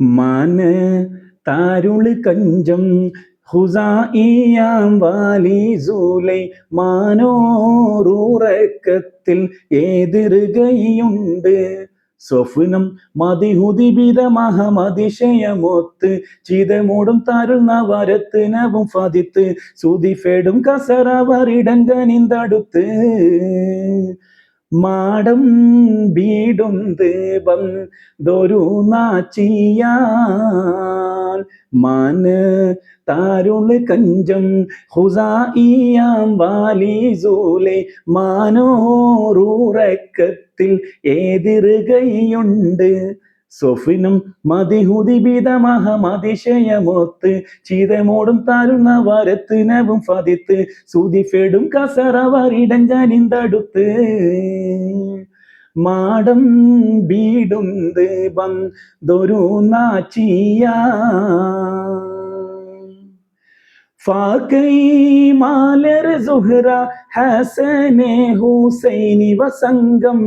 മാന താരുളി കഞ്ചം ഹുസായിയാം വാലി സൂലൈ മാനോറൂറക്കത്തിൽ സ്വപ്നം മതിഹുദിബിത മഹമതിശയമൊത്ത് ചിതമൂടും തരുന്ന നവരത്തിനവും ഫതിത്ത് സുതിഫേടും കസറവറിടങ്കനിന്തടുത്ത് മാടം വീടും ദേവം ദൊരു നാച്ചിയാൽ. മാന് താരുൾ കഞ്ചം ഹുസായിയാം വാലി സൂലെ മാനോറൂറക്കത്തിൽ എതിരുകയുണ്ട് സ്വഫിനും മതിഹുദിബിതമഹമതിശയമോത്ത് ചീതമോടും താരുന്ന വരത്തിനവും ഫതിത്ത് സുതിഫെടും കസറവരിടഞ്ചാനിന്തടുത്ത് മാടം വീടും ദീപം ദൊരു നാച്ചിയ. ഫാക്കൈ മാലർ സുഹ്റ ഹസനെ ഹുസൈനി വസംഗം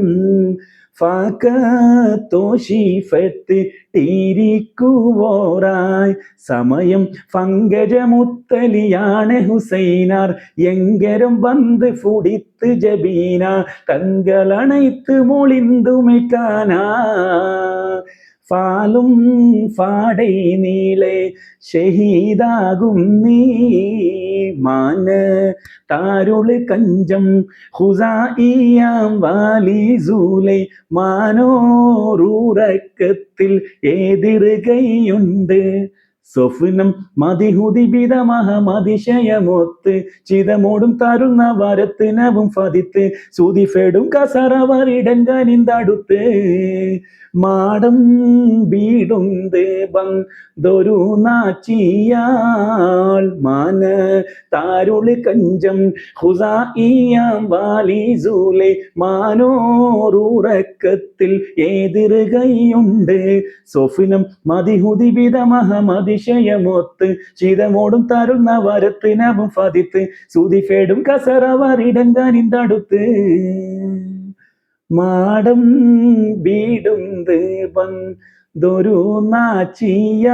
ഫത്തോഷിഫത്ത് ടീരിക്കുവോറായി സമയം പങ്കജമുത്തലിയാണ് ഹുസൈനാർ എങ്കരം വന്ന് ഫുടിത്ത് ജബീന തങ്കളണൈത്ത് മൊളിന്തുമൈക്കാനാ ഫാലും ഫാടൈ നീളെ ഷഹീദാകും നീ. മാന് താരുൾ കഞ്ചം ഹുസായിയാം വാലി സൂലെ. മാനോറൂറക്കത്തിൽ എതിരുകയുണ്ട് സ്വപ്നം മതിഹുദിബിതമഹമതിശയമൊത്ത് ചിതമോടും തരുന്ന വരത്തിനവും ഫതിത്ത് സുതിഫെടും കസറവറിടങ്കനിന്തടുത്ത് മാടം വീടും ദേവം ദൊരു നാച്ചിയാൾ മാന താരുൾ കഞ്ചം ഹുസായിയാം വാലി സൂലെ മാനോറൂറക്കത്തിൽ എതിരുകയുണ്ട് സ്വപ്നം മതിഹുദിബിതമഹമതിശയമൊത്ത് ചിതമോടും തരുന്ന വരത്തിനവും ഫതിത്ത്. സുതിഫേടും കസറവറിടങ്കാനിന്തടുത്ത് മാടം വീടും ദേവൻ ദൊരു നാച്ചിയ.